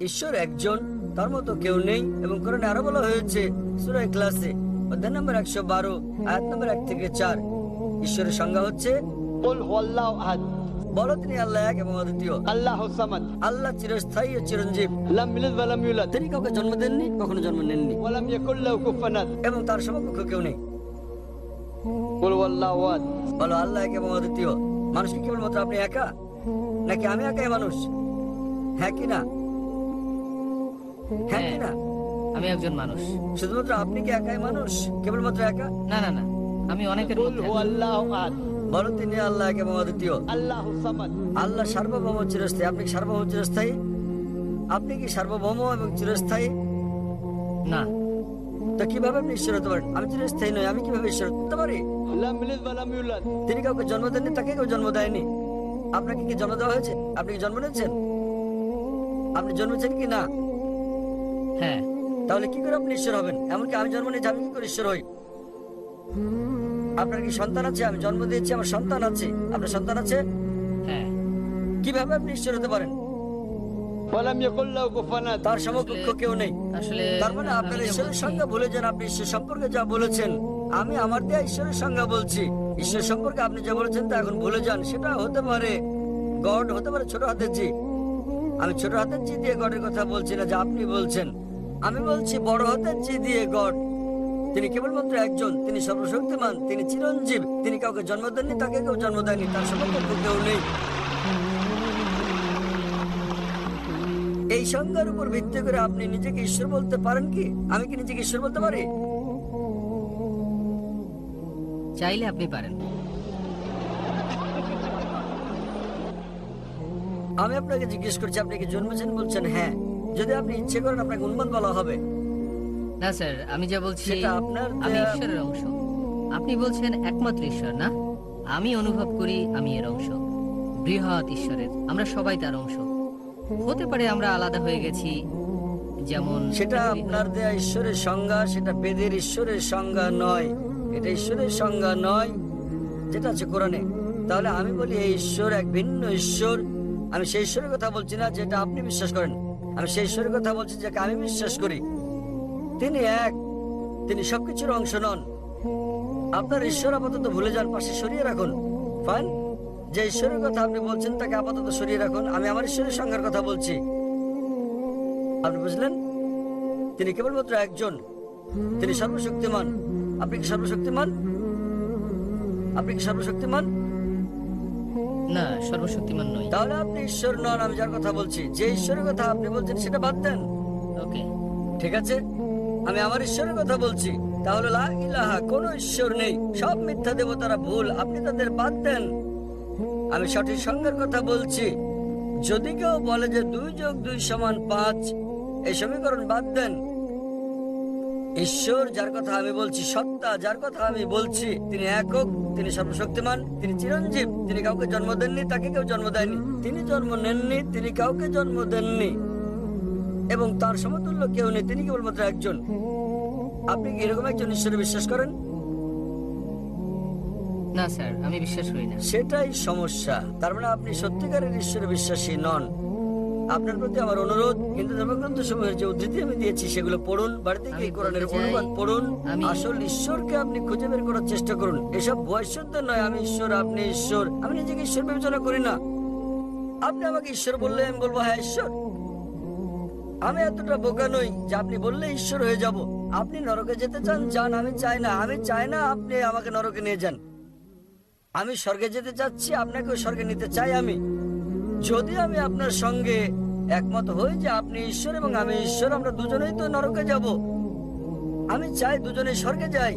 ঈশ্বর একজন তার মতো কেউ নেই। এবং কোরআনে আরও বলা হয়েছে সুরায় ক্লাসে অধ্যায় নম্বর একশো বারো আয়াত নম্বর এক থেকে চার। ঈশ্বরের সংজ্ঞা হচ্ছে বলো তিনি আল্লাহ এক এবং অদ্বিতীয়। আল্লাহ আল্লাহ চিরস্থায়ী ও চিরঞ্জীব। তিনি কাউকে জন্ম দেননি কখনো জন্ম নেননি। এবং তার সমকক্ষ কেউ নেই। বলো আল্লাহ এক এবং অদ্বিতীয়। মানুষ কি কেবলমাত্র আপনি একা? নাকি আমি একাই মানুষ? হ্যাঁ হ্যাঁ আমি একজন মানুষ। শুধুমাত্র আপনি কি একাই মানুষ? কেবলমাত্র একা? না না না। আমি অনেকের বলো তিনি আল্লাহ এবং অদ্বিতীয়। আল্লাহ আল্লাহ সার্বভৌম চিরস্থায়ী। আপনি সার্বভৌম চিরস্থায়ী? আপনি কি সার্বভৌম এবং চিরস্থায়ী? না। তা কীভাবে আপনি ঈশ্বর হতে পারেন? আমি চিরস্থায়ী নই আমি কীভাবে ঈশ্বর হতে পারি? তিনি কাউকে জন্ম দেননি তাকে কেউ জন্ম দেয়নি। আপনাকে কি জন্ম দেওয়া হয়েছে? আপনি কি জন্ম নিয়েছেন? আপনি জন্মেছেন কি না? হ্যাঁ তাহলে কি করে আপনি ঈশ্বর হবেন? এমনকি আমি জন্ম নিয়ে যাবেন কি করে ঈশ্বর হই? আপনার কি সন্তান আছে? আমি জন্ম দিয়েছি আমার সন্তান আছে। আপনার সন্তান আছে? হ্যাঁ। কীভাবে আপনি ঈশ্বর হতে পারেন? মানে আপনি যা বলেছেন তা এখন ভুলে যান সেটা হতে পারে গড হতে পারে ছোট হাতের জি আমি ছোট হাতের জি দিয়ে গডের কথা বলছি না, যা আপনি বলছেন। আমি বলছি, বড় হাতের জি দিয়ে গড। তিনি কেবলমাত্র একজন, তিনি সর্বশক্তিমান, তিনি চিরঞ্জীব, তিনি কাউকে জন্ম দেননি, তাকে কেউ জন্ম দেয়নি, তার সমকক্ষ কেউ নেই। এই সংজ্ঞার উপর ভিত্তি করে আপনি নিজেকে ঈশ্বর বলতে পারেন কি? আমি কি নিজেকে ঈশ্বর বলতে পারি? চাইলে আপনি পারেন। আমি আপনাকে জিজ্ঞেস করছি আপনি কি জন্মেছেন বলছেন? হ্যাঁ। যদি আপনি ইচ্ছে করেন আপনাকে উন্মাদ বলা হবে। না স্যার আমি যা বলছি সেটা আপনার আমি ঈশ্বরের অংশ। আপনি বলছেন একমাত্র ঈশ্বর না? আমি অনুভব করি আমি এর অংশ। বৃহৎ ঈশ্বরের আমরা সবাই তার অংশ। হতে পারে আমরা আলাদা হয়ে গেছি যেমন সেটা আপনার দেয়া ঈশ্বরের সংজ্ঞা সেটা বেদের ঈশ্বরের সংজ্ঞা নয়। এটা ঈশ্বরের সংজ্ঞা নয় যেটা আছে কোরআনে। তাহলে আমি বলি এই ঈশ্বর এক ভিন্ন ঈশ্বর। আমি সেই ঈশ্বরের কথা বলছি না যেটা আপনি বিশ্বাস করেন। আমি সেই ঈশ্বরের কথা বলছি যাকে আমি বিশ্বাস করি। তিনি এক, তিনি সবকিছুর অংশ নন। আপনার ঈশ্বর আপাতত ভুলে যান, পাশে সরিয়ে রাখুন। ফাইন। যে ঈশ্বরের কথা আপনি বলছেন তাকে আপাতত সরিয়ে রাখুন। আমি আমার ঈশ্বরের সংজ্ঞার কথা বলছি। আপনি বুঝলেন? তিনি কেবলমাত্র একজন। তিনি সর্বশক্তিমান। আপনি কি সর্বশক্তিমান? আপনি কি সর্বশক্তিমান? না সর্বশক্তিমান নই। তাহলে আপনি ঈশ্বর নন আমি যার কথা বলছি। যে ঈশ্বরের কথা আপনি বলছেন সেটা বাদ দেন। ওকে। ঠিক আছে? আমি আমার ঈশ্বরের কথা বলছি। তাহলে লা ইলাহা কোন ঈশ্বর নেই। সব মিথ্যা দেবতারা ভুল আপনি তাদের বাদ দেন। আমি সঠিক সংজ্ঞার কথা বলছি। যদি কেউ বলে যে দুই যোগ দুই সমান পাঁচ এই সমীকরণ বাদ দেন। ঈশ্বর যার কথা আমি বলছি সত্তা যার কথা আমি বলছি তিনি একক তিনি সর্বশক্তিমান তিনি চিরঞ্জীব তিনি কাউকে জন্ম দেননি তাকে কেউ জন্ম দেয়নি। তিনি জন্ম নেননি তিনি কাউকে জন্ম দেননি। এবং তার সমতুল্য কেউ নেই তিনি কেবলমাত্র একজন। আপনি কি এরকম একজন ঈশ্বরে বিশ্বাস করেন? না স্যার আমি বিশ্বাস করি না। সেটাই সমস্যা। তার মানে আপনি সত্যিকারের ঈশ্বরে বিশ্বাসী নন। আপনার প্রতি আমার অনুরোধ হিন্দু ধর্মগ্রন্থ সমূহের যে উদ্ধৃতি আমি দিয়েছি সেগুলো পড়ুন বাড়িতে গিয়ে কোরআনের অনুবাদ পড়ুন। আসল ঈশ্বরকে আপনি খুঁজে বের করার চেষ্টা করুন। এসব বৈশ্বর্য নয় আমি ঈশ্বর আপনি ঈশ্বর। আমি নিজেকে ঈশ্বর বিবেচনা করি না। আপনি আমাকে ঈশ্বর বললে আমি বলব হ্যাঁ ঈশ্বর। আমি এতটা বোকা নই যে আপনি বললে ঈশ্বর হয়ে যাব। আপনি নরকে যেতে চান যান আমি চাই না। আমি চাই না আপনি আমাকে নরকে নিয়ে যান। আমি স্বর্গে যেতে চাচ্ছি আপনাকেও স্বর্গে নিতে চাই আমি। যদি আমি আপনার সঙ্গে একমত হই যে আপনি ঈশ্বর এবং আমি ঈশ্বর, আমরা দুজনেই তো নরকে যাব। আমি চাই দুজনেই স্বর্গে যাই।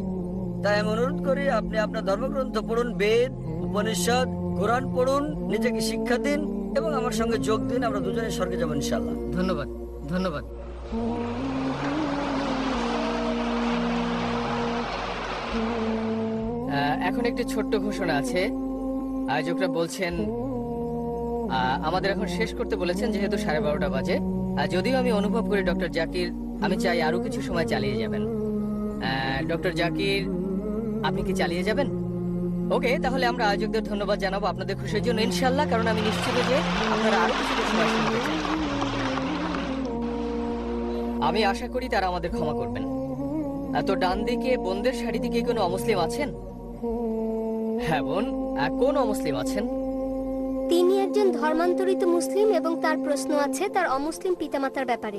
তাই আমি অনুরোধ করি, আপনি আপনার ধর্মগ্রন্থ পড়ুন, বেদ, উপনিষদ, কোরআন পড়ুন, নিজেকে শিক্ষা দিন এবং আমার সঙ্গে যোগ দিন, আমরা দুজনে স্বর্গে যাব ইনশাল্লাহ ধন্যবাদ ধন্যবাদ। এখন একটি ছোট্ট ঘোষণা আছে। আয়োজকরা বলছেন আমাদের এখন শেষ করতে বলেছেন যেহেতু সাড়ে বারোটা বাজে। যদিও আমি অনুভব করি ডক্টর জাকির, আমি চাই আরও কিছু সময় চালিয়ে যাবেন। ডক্টর জাকির, আপনি কি চালিয়ে যাবেন? ওকে, তাহলে আমরা আয়োজকদের ধন্যবাদ জানাব আপনাদের খুশির জন্য ইনশাল্লাহ কারণ আমি নিশ্চিত যে আপনারা আরও কিছু সময় শুনতে চান। আমি আশা করি তারা আমাদের ক্ষমা করবেন। এত ডান দিকে, বোনদের শাড়ি দিকে কোনো অমুসলিম আছেন? হ্যাঁ বোন কোন অমুসলিম আছেন? তিনি একজন ধর্মান্তরিত মুসলিম এবং তার প্রশ্ন আছে তার অমুসলিম পিতামাতার ব্যাপারে।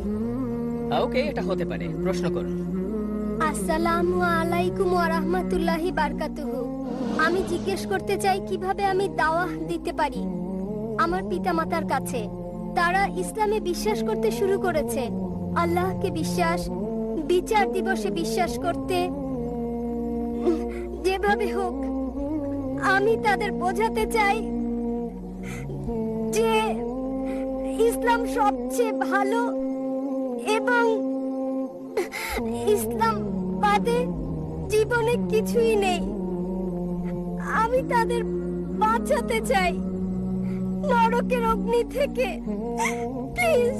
ওকে এটা হতে পারে। প্রশ্ন করুন। আসসালামু আলাইকুম ওয়া রাহমাতুল্লাহি বারকাতুহু। আমি জিজ্ঞেস করতে চাই কীভাবে আমি দাওয়াহ দিতে পারি? আমার পিতামাতার কাছে। তারা ইসলামে বিশ্বাস করতে শুরু করেছে। আল্লাহকে বিশ্বাস বিচার দিবসে বিশ্বাস করতে। যেভাবে হোক আমি তাদের বোঝাতে চাই ইসলাম সবচেয়ে ভালো এবং ইসলাম বাদে জীবনে কিছুই নেই। আমি তাদের বাঁচাতে চাই। নরকের অগ্নি থেকে। প্লিজ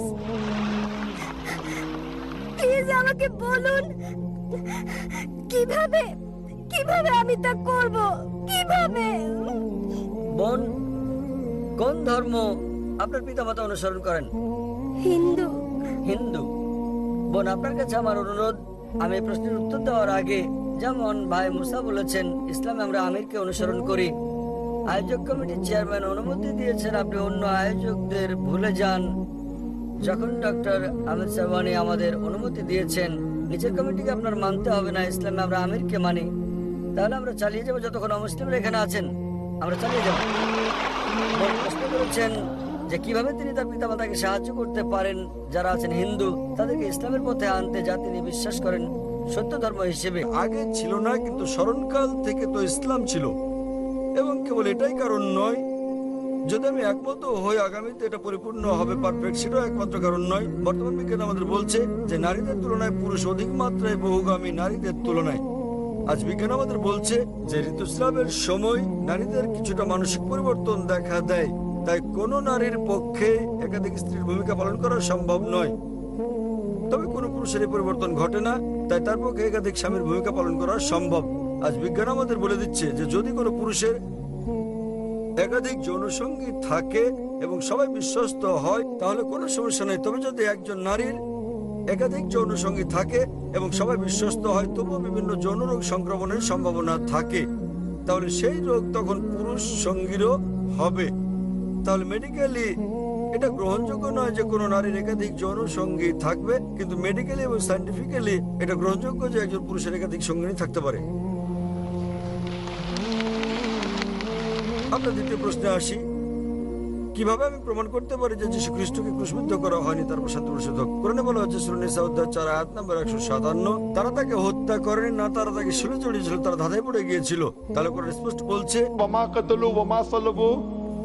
প্লিজ আমাকে বলুন, কীভাবে কীভাবে আমি তা করব? কীভাবে? বোন, কোন ধর্ম আপনার পিতামাতা অনুসরণ করেন। হিন্দু। হিন্দু। বোন আপনার কাছে আমার অনুরোধ আমি প্রশ্নের উত্তর দেওয়ার আগে যেমন ভাই মুসা বলেছেন ইসলামে আমরা আমিরকে অনুসরণ করি। আয়োজক কমিটির চেয়ারম্যান অনুমতি দিয়েছেন আপনি অন্য আয়োজকদের ভুলে যান। যখন ডক্টর আমির সাবানি আমাদের অনুমতি দিয়েছেন নিজের কমিটিকে আপনার মানতে হবে না ইসলামে আমরা আমিরকে মানি। তাহলে আমরা চালিয়ে যাব যতক্ষণ অমুসলিমরা এখানে আছেন। আমরা চালিয়ে যাব। প্রশ্ন করেছেন যে কীভাবে তিনি তার পিতামাতাকে সাহায্য করতে পারেন, যারা আছেন হিন্দু, তাদেরকে ইসলামের পথে আনতে যা তিনি বিশ্বাস করেন সত্য ধর্ম হিসেবে। আগে ছিল না, কিন্তু স্মরণকাল থেকে তো ইসলাম ছিল। এবং কেবল এটাই কারণ নয়, যদি আমি একমত হই আগামীতে এটা পরিপূর্ণ হবে পারফেক্ট সেটাও একমাত্র কারণ নয়। বর্তমান বিজ্ঞান আমাদের বলছে যে নারীদের তুলনায় পুরুষ অধিক মাত্রায় বহুগামী নারীদের তুলনায়। আজ বিজ্ঞান আমাদের বলছে যে ঋতুস্রাবের সময় নারীদের কিছুটা মানসিক পরিবর্তন দেখা দেয়। তাই কোনো নারীর পক্ষে একাধিক স্ত্রীর ভূমিকা পালন করা সম্ভব নয়। তবে কোনো পুরুষের পরিবর্তন ঘটে না, তাই তার পক্ষে একাধিক স্বামীর ভূমিকা পালন করা সম্ভব। আজ বিজ্ঞান আমাদের বলে দিচ্ছে যে যদি কোনো পুরুষের একাধিক যৌনসঙ্গী থাকে এবং সবাই বিশ্বস্ত হয়, তাহলে কোনো সমস্যা নেই। তবে যদি একজন নারীর একাধিক যৌনসঙ্গী থাকে এবং সবাই বিশ্বস্ত হয়, তবুও বিভিন্ন যৌন রোগ সংক্রমণের সম্ভাবনা থাকে। তাহলে সেই রোগ তখন পুরুষ সঙ্গীরও হবে। তাহলে মেডিকেলি এটা গ্রহণযোগ্য নয় যে কোনো নারীর একাধিক যৌন সঙ্গী থাকবে, কিন্তু মেডিকেলি এবং সাইন্টিফিক্যালি এটা গ্রহণযোগ্য যে একজন পুরুষের একাধিক সঙ্গিনী থাকতে পারে। আমরা দ্বিতীয় প্রশ্নে আসি। কীভাবে আমি প্রমাণ করতে পারি যে যীশু খ্রিস্টকে ক্রুশবিদ্ধ করা হয়নি? তার প্রশান্ত প্রশোধক। কোরআনে বলা হচ্ছে সুরনিসা অধ্যায় চার আয়াত নম্বর একশো সাতান্ন, তারা তাকে হত্যা করেনি, না তারা তাকে শিলে চড়িয়েছিল তারা ধাঁধায় পড়ে গিয়েছিল। তাহলে স্পষ্ট বলছে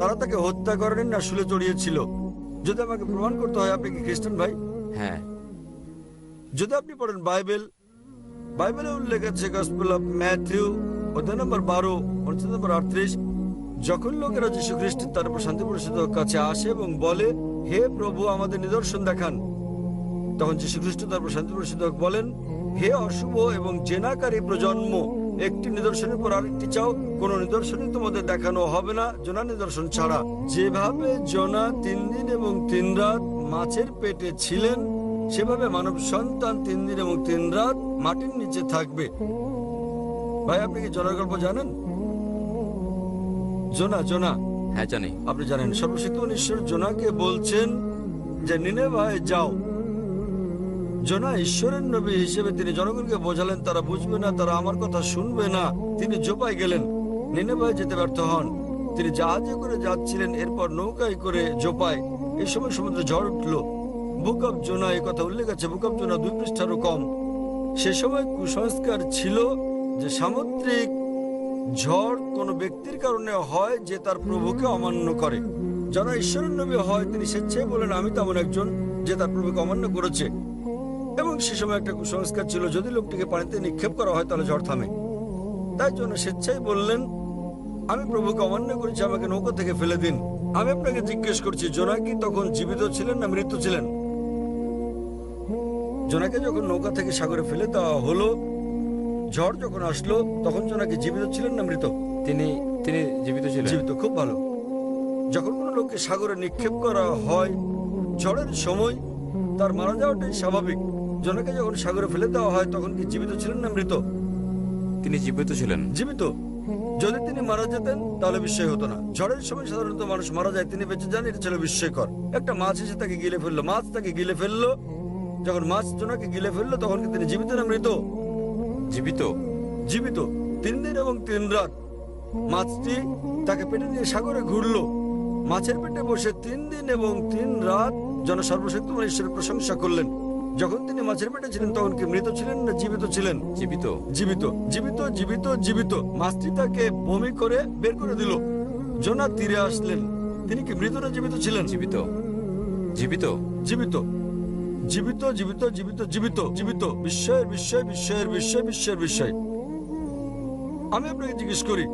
তারা তাকে হত্যা করেন না শুলে চড়িয়েছিল। যদি আমাকে প্রমাণ করতে হয় আপনি কি খ্রিস্টান ভাই? হ্যাঁ। যদি আপনি পড়েন বাইবেল বাইবেলে উল্লেখ আছে গসপেল অফ ম্যাথিউ অধ্যায় নম্বর বারো অনুচ্ছেদ নম্বর আটত্রিশ যখন লোকেরা যীশু খ্রিস্টের তার উপর শান্তি পরিষদের কাছে আসে এবং বলে হে প্রভু আমাদের নিদর্শন দেখান। তখন যীশু খ্রিস্ট তারপর শান্তি পরিষদক বলেন হে অশুভ এবং জেনাকারী প্রজন্ম একটি নিদর্শনের পর আরেকটি চাও। কোন নিদর্শনই তোমাদের দেখানো হবে না। জোনা নিদর্শন ছাড়া। যেভাবে জোনা তিন দিন এবং তিন রাত মাছের পেটে ছিলেন সেভাবে মানব সন্তান তিন দিন এবং তিন রাত মাটির নিচে থাকবে। ভাই আপনি কি জোনার গল্প জানেন? জোনা জোনা। হ্যাঁ জানি। আপনি জানেন সর্বশক্তিমান ঈশ্বর জোনাকে বলছেন যে নিনে ভাই যাও। জোনা ঈশ্বরের নবী হিসেবে তিনি জনগণকে বোঝালেন, তারা বুঝবে না, তারা আমার কথা শুনবে না। তিনি জোপায় গেলেন নিনেভায় যেতে ব্যর্থ হন। তিনি জাহাজে করে যাচ্ছিলেন, এরপর নৌকায় করে জোপায়। এই সময় সমুদ্রে ঝড় উঠল। বুক অব জোনা এই কথা উল্লেখ আছে, বুক অব জোনা দুই পৃষ্ঠারও কম। সে সময় কুসংস্কার ছিল যে সামুদ্রিক ঝড় কোনো ব্যক্তির কারণে হয় যে তার প্রভুকে অমান্য করে। যারা ঈশ্বরের নবী হয়, তিনি স্বেচ্ছায় বলেন, আমি তেমন একজন যে তার প্রভুকে অমান্য করেছে। এবং সে সময় একটা কুসংস্কার ছিল যদি লোকটিকে পানিতে নিক্ষেপ করা হয় তাহলে ঝড় থামে। তাই জন্য স্বেচ্ছায় বললেন আমি প্রভুকে অমান্য করেছি আমাকে নৌকা থেকে ফেলে দিন। আমি আপনাকে জিজ্ঞেস করছি জোনাকি তখন জীবিত ছিলেন না মৃত্যু ছিলেন? জোনাকে যখন নৌকা থেকে সাগরে ফেলে দেওয়া হলো ঝড় যখন আসলো তখন জোনাকি জীবিত ছিলেন না মৃত? তিনি তিনি জীবিত ছিলেন। জীবিত খুব ভালো। যখন কোনো লোককে সাগরে নিক্ষেপ করা হয় ঝড়ের সময় তার মারা যাওয়াটাই স্বাভাবিক। জোনাকে যখন সাগরে ফেলে দেওয়া হয় তখন কি জীবিত ছিলেন না মৃত? তিনি জীবিত ছিলেন। জীবিত? যদি তিনি মারা যেতেন তাহলে বিস্ময় হতো না। ঝড়ের সময় সাধারণত মানুষ মারা যায় তিনি বেঁচে যান এটা ছিল বিস্ময়কর। একটা মাছ এসে তাকে গিলে ফেলল। মাছ তাকে গিলে ফেলল। যখন মাছ জোনাকে গিলে ফেলল তখন কি তিনি জীবিত না মৃত? জীবিত। জীবিত। তিন দিন এবং তিন রাত মাছটি তাকে পেটে নিয়ে সাগরে ঘুরলো। মাছের পেটে বসে তিন দিন এবং তিন রাত জন সর্বশক্তিমান ঈশ্বরের প্রশংসা করলেন। যখন তিনি মাছের পেটে ছিলেন তখন কি মৃত ছিলেন না জীবিত ছিলেন? জীবিত। জীবিত জীবিত জীবিত জীবিত। মাছটি তাকে বমি করে বের করে দিল। জোনা তীরে আসলেন। তিনি কি মৃত না জীবিত ছিলেন? জীবিত। জীবিত। জীবিত। জীবিত জীবিত জীবিত জীবিত জীবিত। বিস্ময়ের বিস্ময় বিস্ময়ের বিস্ময় বিস্ময়ের বিস্ময়। আমি আপনাকে জিজ্ঞেস করি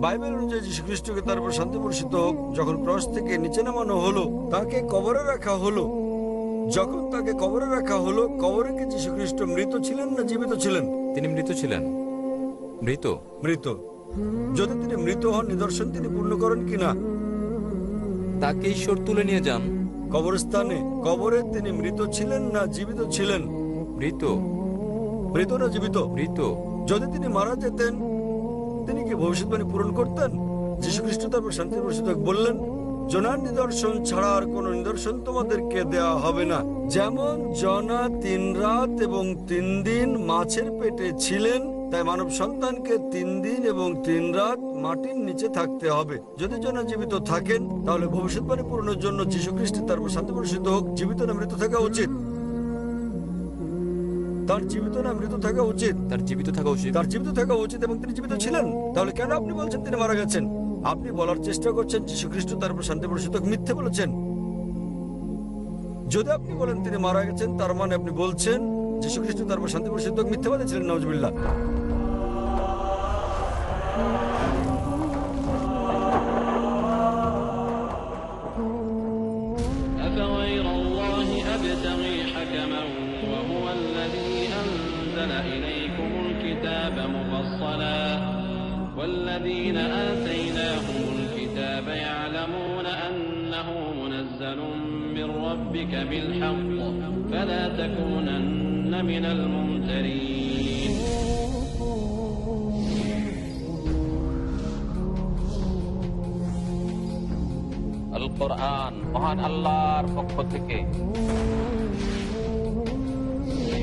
বাইবেল অনুযায়ী যীশু খ্রিস্টকে তার উপর শান্তি বর্ষিত হোক যখন ক্রস থেকে নিচে নামানো হলো তাকে কবরে রাখা হলো যখন তাকে কবরে রাখা হলো কবরে কি যীশু খ্রিস্ট মৃত ছিলেন না জীবিত ছিলেন? তিনি মৃত ছিলেন। মৃত? মৃত। যদি তিনি মৃত হন নিদর্শন তিনি পূর্ণ করেন কিনা তাকে ঈশ্বর তুলে নিয়ে যান। কবরস্থানে কবরে তিনি মৃত ছিলেন না জীবিত ছিলেন? মৃত। মৃত না জীবিত? মৃত। যদি তিনি মারা যেতেন তিনি কি ভবিষ্যৎবাণী পূরণ করতেন? যীশু খ্রিস্ট তারপর শান্তি বললেন। জনার নিদর্শন ছাড়া আর কোন নিদর্শন তোমাদেরকে দেওয়া হবে না। যেমন জনা তিন রাত এবং তিন দিন মাছের পেটে ছিলেন তাই মানব সন্তানকে তিন দিন এবং তিন রাত মাটির নিচে থাকতে হবে। যদি জনা জীবিত থাকেন তাহলে ভবিষ্যৎবাণী পূরণের জন্য যীশু খ্রিস্ট তারপর শান্তি বর্ষিত হোক জীবিত না মৃত থাকা উচিত। তার জীবিত না মৃত থাকা উচিত। তার জীবিত থাকা উচিত। তার জীবিত থাকা উচিত এবং তিনি জীবিত ছিলেন। তাহলে কেন আপনি বলছেন তিনি মারা গেছেন? আপনি বলার চেষ্টা করছেন যীশু খ্রিস্ট তার উপর শান্তি বর্ষিত মিথ্যে বলেছেন যদি আপনি বলেন তিনি মারা গেছেন তার মানে আপনি বলছেন যীশু খ্রিস্ট তার উপর শান্তি বর্ষিত মিথ্যে বলেছিলেন নজবিল্লা أفغير الله أبتغي حكما وهو الذي أنزل إليكم الكتاب مفصلا والذين آتيناهم الكتاب يعلمون أنه منزل من ربك بالحق فلا تكونن من الممترين আল কোরআন মহান আল্লাহর পক্ষ থেকে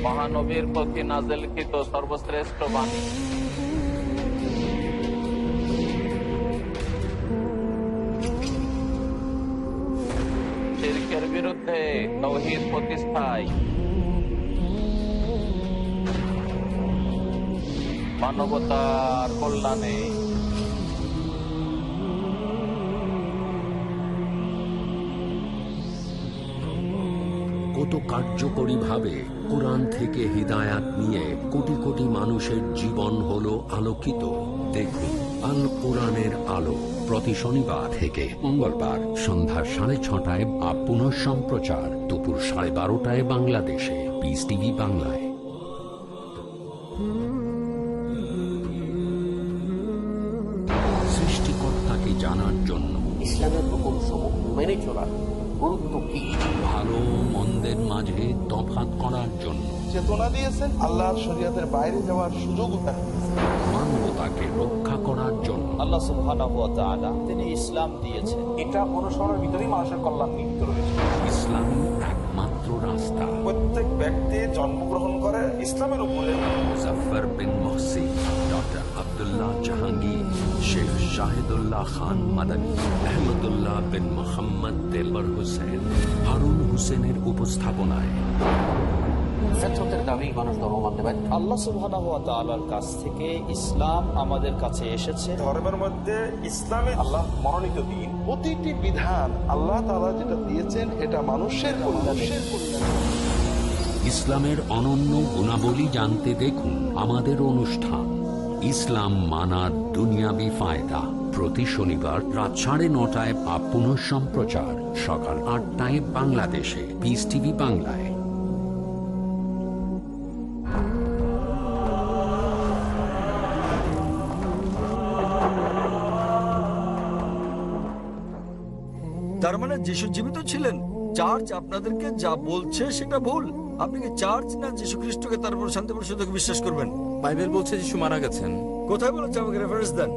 মহানবীর প্রতি নাজেলকৃত সর্বশ্রেষ্ঠ বাণী বিরুদ্ধে তৌহিদ প্রতিষ্ঠায়। মানবতার কল্যাণে। কত কার্যকরীভাবে কোরআন থেকে হিদায়াত নিয়ে কোটি কোটি মানুষের জীবন হলো আলোকিত। দেখুন, আল কোরআনের আলো। প্রতি শনিবার থেকে মঙ্গলবার সন্ধ্যা সাড়ে ছটায় বা পুনঃ সম্প্রচার দুপুর সাড়ে বারোটায় বাংলাদেশে। পিস টিভি বাংলায়। সৃষ্টিকর্তাকে জানার জন্য ইসলামের সমূহ মেনে চলার গুরুত্ব কি? ভালো মন্দের মাঝে তফাৎ করার জন্য চেতনা দিয়েছেন আল্লাহর শরীয়তের বাইরে যাওয়ার সুযোগ মানবতাকে রক্ষা করার জন্য আল্লাহ সুবহানাহু ওয়া তাআলা তিনি ইসলাম দিয়েছেন। এটা অনুসরণের ভিতরেই মানুষের কল্যাণ নিহিত রয়েছে। ইসলামী একমাত্র রাস্তা। প্রত্যেক ব্যক্তি জন্মগ্রহণ করে ইসলামের উপরে। মুজাফফর বিন মহসিন ডক্টর আব্দুল্লাহ জাহাঙ্গীর শেখ শাহিদুল্লাহ খান মাদানী আহমদুল্লাহ বিন মোহাম্মদ দেলবর হোসেন হারুন হোসেনের উপস্থাপনায়। ফেতরতের দাবি মানুষ ধর্ম মানতে পারে আল্লাহ সুবহানাহু ওয়া তাআলার কাছ থেকে ইসলাম আমাদের কাছে এসেছে। ধর্মের মধ্যে ইসলামে আল্লাহ মনোনীত দিন। প্রতিটি বিধান আল্লাহ তাআলা যেটা দিয়েছেন এটা মানুষের কল্যাণে। ইসলামের অনন্য গুণাবলী জানতে দেখুন আমাদের অনুষ্ঠান। ইসলাম মানার দুনিয়াবি ফায়দা। প্রতি শনিবার রাত সাড়ে নটায় বা পুনঃ সম্প্রচার সকাল আটটায় বাংলাদেশে। পিস টিভি বাংলায়। তার মানে যিশু জীবিত ছিলেন। চার্চ আপনাদেরকে যা বলছে সেটা ভুল। আপনি কি চার্চ না যীশু খ্রিস্টকে তারপর শান্তি পরিষদকে বিশ্বাস করবেন? বাইবেল বলছে যিশু মারা গেছেন। কোথায় বলেছে আমাকে রেফারেন্স দেন?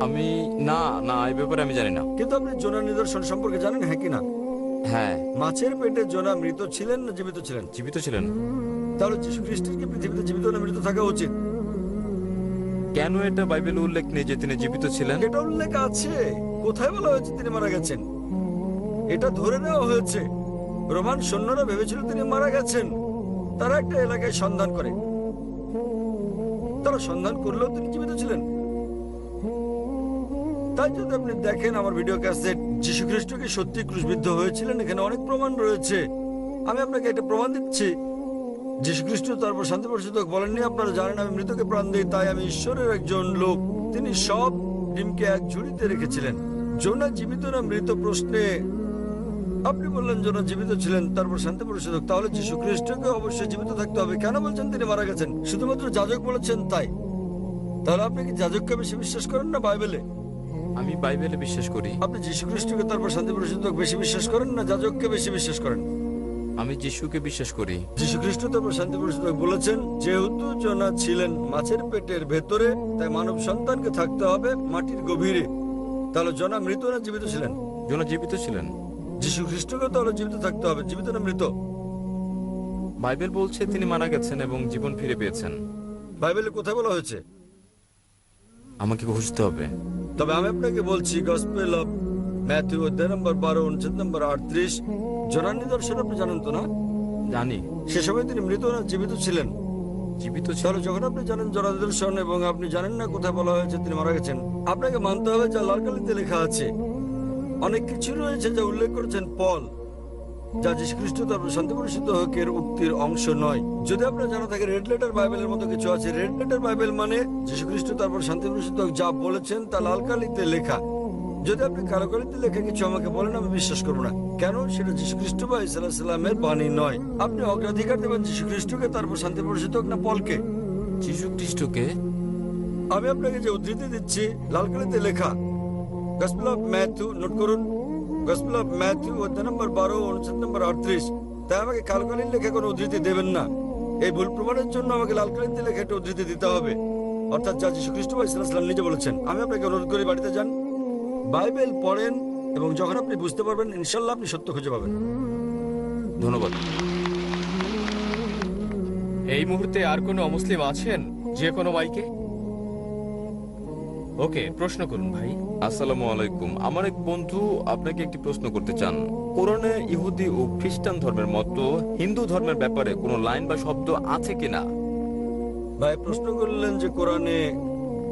আমি না না এই ব্যাপারে আমি জানি না। কিন্তু আপনি জোনা নিদর্শন সম্পর্কে জানেন হ্যাঁ কি না? হ্যাঁ। মাছের পেটে জোনা মৃত ছিলেন না জীবিত ছিলেন? জীবিত ছিলেন। তাহলে যীশু খ্রিস্টের কি পৃথিবীতে জীবিত না মৃত থাকা উচিত? কেন এটা বাইবেল উল্লেখ নেই যে তিনি জীবিত ছিলেন? এটা উল্লেখ আছে। কোথায় বলা হয়েছে তিনি মারা গেছেন? এটা ধরে নেওয়া হয়েছে। রোমান সৈন্যরা ভেবেছিল তিনি মারা গেছেন। তারা একটা এলাকায় সন্ধান করে। তারা সন্ধান করলেও তিনি জীবিত ছিলেন। তাই যদি আপনি দেখেন আমার ভিডিও ক্যাসেট, যীশু খ্রিস্টকে সত্যি ক্রুশবিদ্ধ হয়েছিলেন? এখানে অনেক প্রমাণ রয়েছে। আমি আপনাকে একটা প্রমাণ দিচ্ছি। যীশু খ্রিস্ট তারপর শান্তি পরিষদক বলেননি, আপনারা জানেন আমি মৃতকে প্রাণ দিই, তাই আমি ঈশ্বরের একজন লোক। তিনি সব ডিমকে এক ঝুড়িতে রেখেছিলেন। জোনা জীবিত না মৃত প্রশ্নে আপনি বললেন জোনা জীবিত ছিলেন তারপর শান্তি পরিষদক তাহলে যীশু খ্রিস্টকে অবশ্যই জীবিত থাকতে হবে। কেন বলছেন তিনি মারা গেছেন? শুধুমাত্র যাজক বলেছেন তাই। তাহলে আপনি কি যাজককে বেশি বিশ্বাস করেন না বাইবেলে? আমি বাইবেলে বিশ্বাস করি। আপনি যীশু খ্রিস্টকে তারপর শান্তি পরিষদক বেশি বিশ্বাস করেন না যাজককে বেশি বিশ্বাস করেন? আমি যিশুকে বিশ্বাস করি। যীশু খ্রিস্ট তারপর শান্তি পরিষদক বলেছেন যেহেতু জনা ছিলেন মাছের পেটের ভেতরে তাই মানব সন্তানকে থাকতে হবে মাটির গভীরে। তাহলে জনা মৃত না জীবিত ছিলেন? জোনা জীবিত ছিলেন। যীশু খ্রিস্টকে তাহলে জীবিত থাকতে হবে জীবিত না মৃত? বাইবেল বলছে তিনি মারা গেছেন এবং জীবন ফিরে পেয়েছেন। বাইবেলে কোথায় বলা হয়েছে? আমাকে খুঁজতে হবে। তবে আমি আপনাকে বলছি গসপেল অফ ম্যাথিউ অধ্যায় নম্বর বারো অনুচ্ছেদ নম্বর আটত্রিশ জনার নিদর্শন আপনি জানেন তো না? জানি। সে সময় তিনি মৃত না জীবিত ছিলেন। জীবিত ছিল যখন আপনি জানেন জনা নিদর্শন এবং আপনি জানেন না কোথায় বলা হয়েছে তিনি মারা গেছেন আপনাকে মানতে হবে যা লালকালিতে লেখা আছে অনেক কিছু রয়েছে যা উল্লেখ করেছেন পল যা যীশু খ্রিস্ট তারপর শান্তি পরিষিত হকের উক্তির অংশ নয়। যদি আপনার জানা থাকে রেড লেটার বাইবেলের মতো কিছু আছে। রেড লেটার বাইবেল মানে যীশু খ্রিস্ট তারপর শান্তি পরিষিত হক যা বলেছেন তা লাল কালিতে লেখা। যদি আপনি কালো কালিতে লেখা কিছু আমাকে বলেন আমি বিশ্বাস করব না। কেন? সেটা যীশু খ্রিস্ট বা ইসলাম সাল্লামের বাণী নয়। আপনি অগ্রাধিকার দেবেন যীশু খ্রিস্টকে তারপর শান্তি পরিষিত হোক না পলকে। যীশু খ্রিস্টকে আমি আপনাকে যে উদ্ধৃতি দিচ্ছি লাল কালিতে লেখা গসপেল অফ ম্যাথিউ নোট করুন। গসপেল অফ ম্যাথিউ অধ্যায় নম্বর বারো, অনুচ্ছেদ নম্বর আটত্রিশ। তাই আমাকে কালকালীন লেখা কোনো উদ্ধৃতি দেবেন না। এই ভুল প্রমাণের জন্য আমাকে লাল কালিতে লেখা একটা উদ্ধৃতি দিতে হবে। অর্থাৎ যা যীশু খ্রিস্ট বা নিজে বলেছেন। আমি আপনাকে অনুরোধ করি, বাড়িতে যান। বাইবেল পড়েন এবং যখন আপনি বুঝতে পারবেন, ইনশাল্লাহ আপনি সত্য খুঁজে পাবেন। ধন্যবাদ। এই মুহূর্তে আর কোনো অমুসলিম আছেন? যে কোনো মাইকে ওকে প্রশ্ন করুন ভাই। আসসালামু আলাইকুম। আমার এক বন্ধু আপনাকে একটি প্রশ্ন করতে চান। কোরআনে ইহুদি ও খ্রিস্টান ধর্মের মতো হিন্দু ধর্মের ব্যাপারে কোনো লাইন বা শব্দ আছে কিনা ভাই প্রশ্ন করলেন যে কোরআনে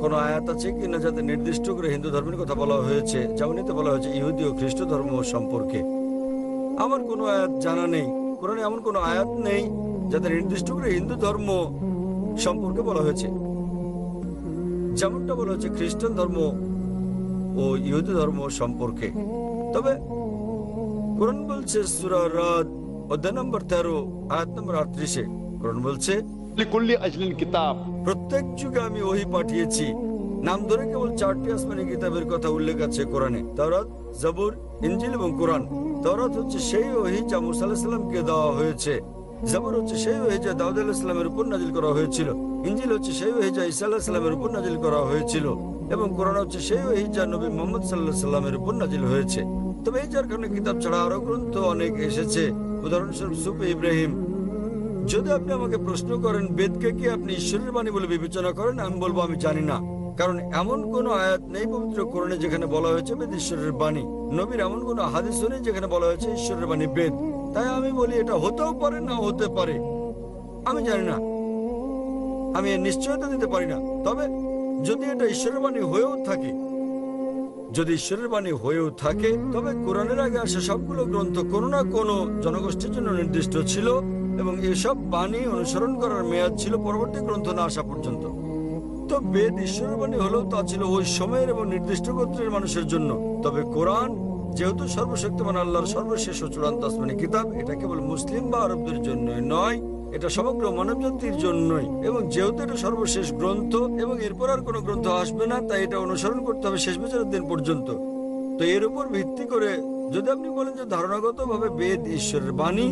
কোন আয়াত আছে কিনা যাতে নির্দিষ্ট করে হিন্দু ধর্মের কথা বলা হয়েছে যেমন এতে বলা হয়েছে ইহুদি ও খ্রিস্ট ধর্ম সম্পর্কে। আমার কোনো আয়াত জানা নেই। কোরআনে এমন কোনো আয়াত নেই যাতে নির্দিষ্ট করে হিন্দু ধর্ম সম্পর্কে বলা হয়েছে। যেমনটা বলা হয়েছে খ্রিস্টান ধর্ম ও ইহুদি ধর্ম সম্পর্কে তবে কোরআন বলছে সুরা রাত অধ্যায় নম্বর তেরো আয়াত নম্বর আটত্রিশে কোরআন বলছে প্রত্যেক যুগে আমি ওহি পাঠিয়েছি নাম ধরে কেবল চারটি আসমানি কিতাবের কথা উল্লেখ আছে কোরআনে তাওরাত জাবুর ইনজিল এবং কোরআন তাওরাত হচ্ছে সেই ওহি যা মুসা আলাহিসাল্লামকে দেওয়া হয়েছে জাবুর হচ্ছে সেই ওহি যা দাউদ আলাহিসাল্লামের উপর নাজিল করা হয়েছিল। ইনজিল হচ্ছে সেই ওহি যা ইসা আলাহিসাল্লামের উপর নাজিল করা হয়েছিল এবং কোরআন হচ্ছে সেই ওহি যা নবী মোহাম্মদ সাল্লাহ সাল্লামের উপর নাজিল হয়েছে। তবে এই চারখানে কিতাব ছাড়া আরও গ্রন্থ অনেক এসেছে। উদাহরণস্বরূপ সুফে ইব্রাহিম, যদি আপনি আমাকে প্রশ্ন করেন, বেদকে কি আপনি ঈশ্বরের বাণী বলে বিবেচনা করেন? আমি বলব, আমি জানি না। কারণ এমন কোন আয়াত নেই পবিত্র কোরআনে যেখানে বলা হয়েছে বেদ ঈশ্বরের বাণী। নবীর এমন কোন হাদিসও নেই যেখানে বলা হয়েছে ঈশ্বরের বাণী বেদ। তাই আমি বলি এটা হতেও পারে না হতে পারে। আমি জানি না। আমি এর নিশ্চয়তা দিতে পারি না। তবে যদি এটা ঈশ্বরের বাণী হয়েও থাকে, যদি ঈশ্বরের বাণী হয়েও থাকে, তবে কোরআনের আগে আসা সবগুলো গ্রন্থ কোনো না কোনো জনগোষ্ঠীর জন্য নির্দিষ্ট ছিল এবং এসব বাণী অনুসরণ করার মেয়াদ ছিল পরবর্তী গ্রন্থ না আসা পর্যন্ত। তো বেদ ঈশ্বরের বাণী হলেও তা ছিল ওই সময়ের এবং নির্দিষ্ট গোত্রের মানুষের জন্য। তবে কোরআন যেহেতু সর্বশক্তিমান আল্লাহর সর্বশেষ ও চূড়ান্ত আসমানি কিতাব, এটা কেবল মুসলিম বা আরবদের জন্যই নয়, এটা সমগ্র মানব জাতির জন্যই। এবং যেহেতু এটা সর্বশেষ গ্রন্থ, এবং এরপর আর কোনো গ্রন্থ আসবে না, তাই এটা অনুসরণ করতে হবে শেষ বিচারের দিন পর্যন্ত। তো এর উপর ভিত্তি করে যদি আপনি বলেন যে ধারণাগত ভাবে বেদ ঈশ্বরের বাণী,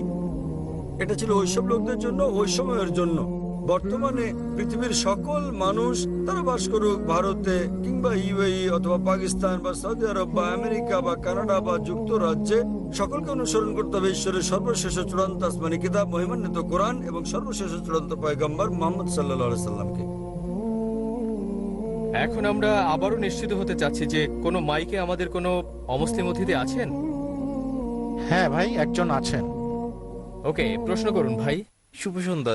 এটা ছিল ওইসব লোকদের জন্য ওই সময়ের জন্য। বর্তমানে পৃথিবীর সকল মানুষ তারা বাস করুক ভারতে কিংবা ইউএই অথবা পাকিস্তান বা সৌদি আরব বা আমেরিকা বা কানাডা বা যুক্তরাজ্যে সকলকে অনুসরণ করতে হবে ঈশ্বরের সর্বশেষ চূড়ান্ত আসমানি কিতাব মহিমান্বিত কোরআন এবং সর্বশেষ চূড়ান্ত পয়গম্বর মোহাম্মদ সাল্লাহ সাল্লামকে। এখন আমরা আবারও নিশ্চিত হতে চাচ্ছি যে কোনো মাইকে আমাদের কোনো অমুসলিম অতিথি আছেন? হ্যাঁ ভাই একজন আছেন। ওকে প্রশ্ন করুন ভাই। শুভ সন্ধ্যা।